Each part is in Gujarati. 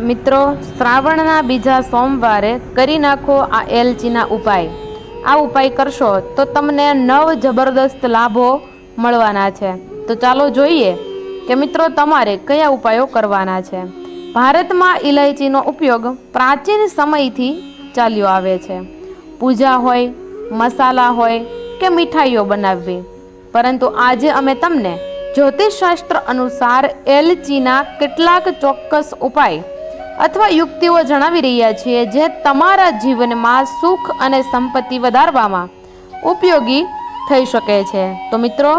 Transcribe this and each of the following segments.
મિત્રો, શ્રાવણના બીજા સોમવારે કરી નાખો આ એલચીના ઉપાય. આ ઉપાય કરશો તો તમને નવ જબરદસ્ત લાભો મળવાના છે. તો ચાલો જોઈએ કે મિત્રો તમારે કયા ઉપાયો કરવાના છે. ભારતમાં ઇલાયચીનો ઉપયોગ પ્રાચીન સમયથી ચાલ્યો આવે છે. પૂજા હોય, મસાલા હોય કે મીઠાઈઓ બનાવવી. પરંતુ આજે અમે તમને જ્યોતિષશાસ્ત્ર અનુસાર એલચીના કેટલાક ચોક્કસ ઉપાય અથવા યુક્તિઓ જણાવી રહ્યા છીએ જે તમારા જીવનમાં સુખ અને સંપત્તિ વધારવામાં ઉપયોગી થઈ શકે છે. તો મિત્રો,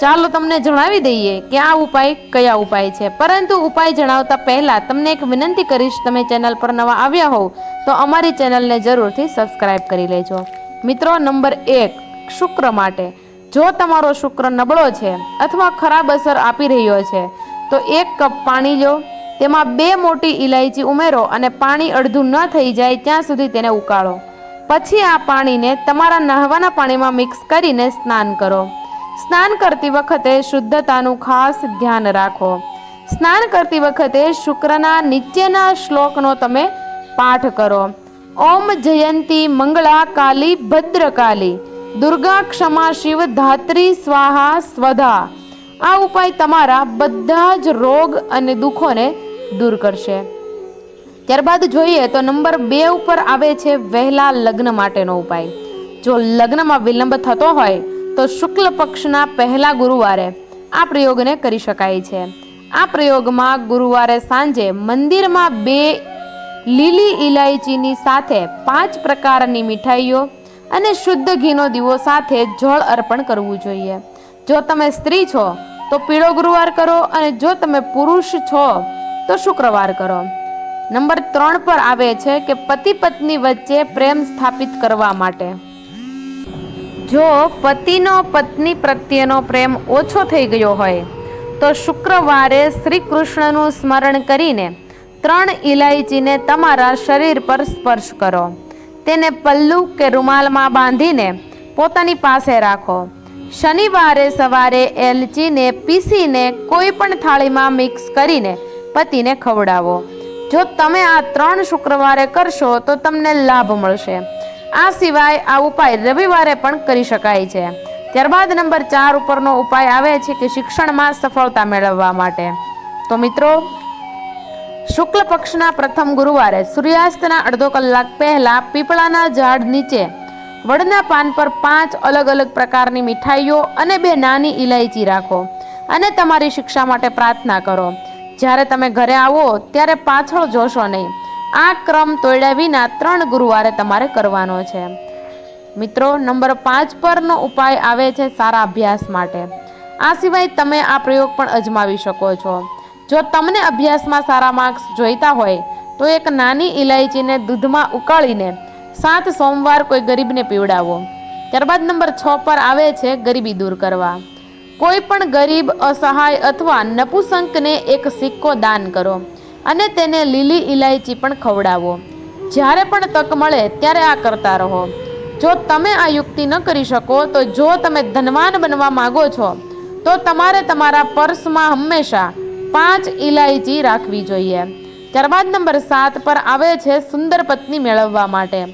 ચાલો તમને જણાવી દઈએ કે આ ઉપાય કયા ઉપાય છે. પરંતુ ઉપાય જણાવતા પહેલાં તમને એક વિનંતી કરીશ, તમે ચેનલ પર નવા આવ્યા હોવ, તો અમારી ચેનલને જરૂરથી સબસ્ક્રાઇબ કરી લેજો. મિત્રો, નંબર એક, શુક્ર માટે. જો તમારો શુક્ર નબળો છે અથવા ખરાબ અસર આપી રહ્યો છે, તો એક કપ પાણી લો. તેમાં બે મોટી ઇલાયચી ઉમેરો અને પાણી અડધું ન થઈ જાય ત્યાં સુધી તેને ઉકાળો. પછી આ પાણીને તમારા નહાવાના પાણીમાં મિક્સ કરીને સ્નાન કરો. સ્નાન કરતી વખતે શુદ્ધતાનું ખાસ ધ્યાન રાખો. સ્નાન કરતી વખતે શુક્રના નીચેના શ્લોકનો તમે પાઠ કરો. ઓમ જયંતી મંગળા કાલી ભદ્રકાલી. દુર્ગા ક્ષમા શિવ ધાત્રી સ્વાહા સ્વધા. આ ઉપાય તમારા બધા જ રોગ અને દુઃખોને દૂર કરશે. ત્યારબાદ જોઈએ તો નંબર બે ઉપર આવે છે વહેલા લગ્ન માટેનો ઉપાય. જો લગ્નમાં વિલંબ થતો હોય તો શુક્લ પક્ષના પહેલા ગુરુવારે આ પ્રયોગને કરી શકાય છે. આ પ્રયોગમાં ગુરુવારે સાંજે મંદિરમાં બે લીલી ઇલાયચીની સાથે પાંચ પ્રકારની મીઠાઈઓ અને શુદ્ધ ઘીનો દીવો સાથે જળ અર્પણ કરવું જોઈએ. જો તમે સ્ત્રી છો તો પીળો ગુરુવાર કરો અને જો તમે પુરુષ છો તો શુક્રવાર કરો. નંબર ત્રણ પર આવે છે કે પતિ પત્ની વચ્ચે પ્રેમ સ્થાપિત કરવા માટે. જો પતિનો પત્ની પ્રત્યેનો પ્રેમ ઓછો થઈ ગયો હોય, તો શુક્રવારે શ્રી કૃષ્ણનું સ્મરણ કરીને ત્રણ ઇલાયચીને તમારા શરીર પર સ્પર્શ કરો. તેને પલ્લુ કે રૂમાલમાં બાંધીને પોતાની પાસે રાખો. શનિવારે સવારે એલચીને પીસીને કોઈ પણ થાળીમાં મિક્સ કરીને પતિને ખવડાવો. જો તમે આ ત્રણ શુક્રવારે કરશો તો તમને લાભ મળશે. આ સિવાય આ ઉપાય રવિવારે પણ કરી શકાય છે. ત્યારબાદ નંબર ચાર ઉપરનો ઉપાય આવે છે કે શિક્ષણમાં સફળતા મેળવવા માટે. તો મિત્રો, શુક્લ પક્ષના પ્રથમ ગુરુવારે સૂર્યાસ્તના અડધો કલાક પહેલા પીપળાના ઝાડ નીચે, વડના પાન પર પાંચ અલગ અલગ પ્રકારની મીઠાઈઓ અને બે નાની ઇલાયચી રાખો અને તમારી શિક્ષા માટે પ્રાર્થના કરો. જ્યારે તમે ઘરે આવો ત્યારે પાછળ જોશો નહીં. આ ક્રમ તોડ્યા વિના ત્રણ ગુરુવારે તમારે કરવાનો છે. મિત્રો, નંબર પાંચ પરનો ઉપાય આવે છે સારા અભ્યાસ માટે. આ સિવાય તમે આ પ્રયોગ પણ અજમાવી શકો છો. જો તમને અભ્યાસમાં સારા માર્ક્સ જોઈતા હોય, તો એક નાની ઇલાયચીને દૂધમાં ઉકાળીને સાત સોમવાર કોઈ ગરીબને પીવડાવો. ત્યારબાદ નંબર છ પર આવે છે ગરીબી દૂર કરવા. કોઈ પણ ગરીબ, અસહાય અથવા નપુસંકને એક સિક્કો દાન કરો અને તેને લીલી ઇલાયચી પણ ખવડાવો. જ્યારે પણ તક મળે ત્યારે આ કરતા રહો. જો તમે આ યુક્તિ ન કરી શકો, તો જો તમે ધનવાન બનવા માંગો છો, તો તમારે તમારા પર્સમાં હંમેશા પાંચ ઇલાયચી રાખવી જોઈએ. ત્યારબાદ નંબર સાત પર આવે છે સુંદર પત્ની મેળવવા માટે.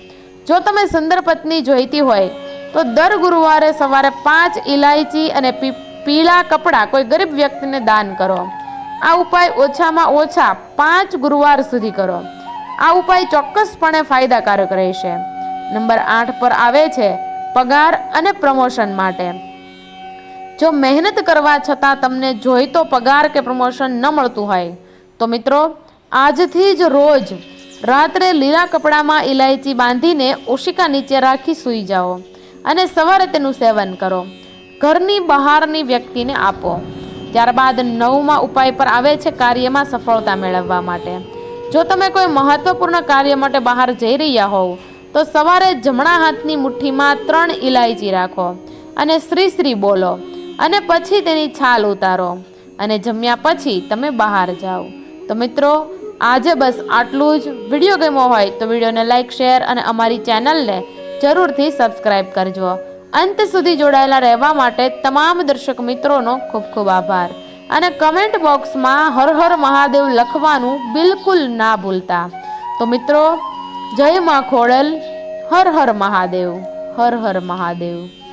જો તમે સુંદર પત્ની જોઈતી હોય, તો દર ગુરુવારે સવારે પાંચ ઇલાયચી અને પી- પીળા કપડાં કોઈ ગરીબ વ્યક્તિને દાન કરો. આ ઉપાય ઓછામાં ઓછા પાંચ ગુરુવાર સુધી કરો. આ ઉપાય ચોક્કસપણે ફાયદાકારક રહેશે. નંબર આઠ પર આવે છે, પગાર અને પ્રમોશન માટે. જો મહેનત કરવા છતાં તમને જોઈતો પગાર કે પ્રમોશન ન મળતું હોય, તો મિત્રો, આજથી જ રોજ રાત્રે લીલા કપડામાં ઇલાયચી બાંધીને ઓશિકા નીચે રાખી સૂઈ જાઓ અને સવારે તેનું સેવન કરો. ઘરની બહારની વ્યક્તિને આપો. ત્યારબાદ નવમા ઉપાય પર આવે છે કાર્યમાં સફળતા મેળવવા માટે. જો તમે કોઈ મહત્વપૂર્ણ કાર્ય માટે બહાર જઈ રહ્યા હોવ, તો સવારે જમણા હાથની મુઠ્ઠીમાં ત્રણ ઇલાયચી રાખો અને શ્રી શ્રી બોલો અને પછી તેની છાલ ઉતારો અને જમ્યા પછી તમે બહાર જાઓ. તો મિત્રો, આજે બસ આટલું જ. વીડિયો ગમ્યો હોય તો વિડીયોને લાઈક, શેર અને અમારી ચેનલને જરૂરથી સબસ્ક્રાઈબ કરજો. અંત સુધી જોડાયેલા રહેવા માટે તમામ દર્શક મિત્રોનો ખૂબ ખૂબ આભાર. અને કમેન્ટ બોક્સમાં હર હર મહાદેવ લખવાનું બિલકુલ ના ભૂલતા. તો મિત્રો, જય માં ખોડલ, હર હર મહાદેવ, હર હર મહાદેવ.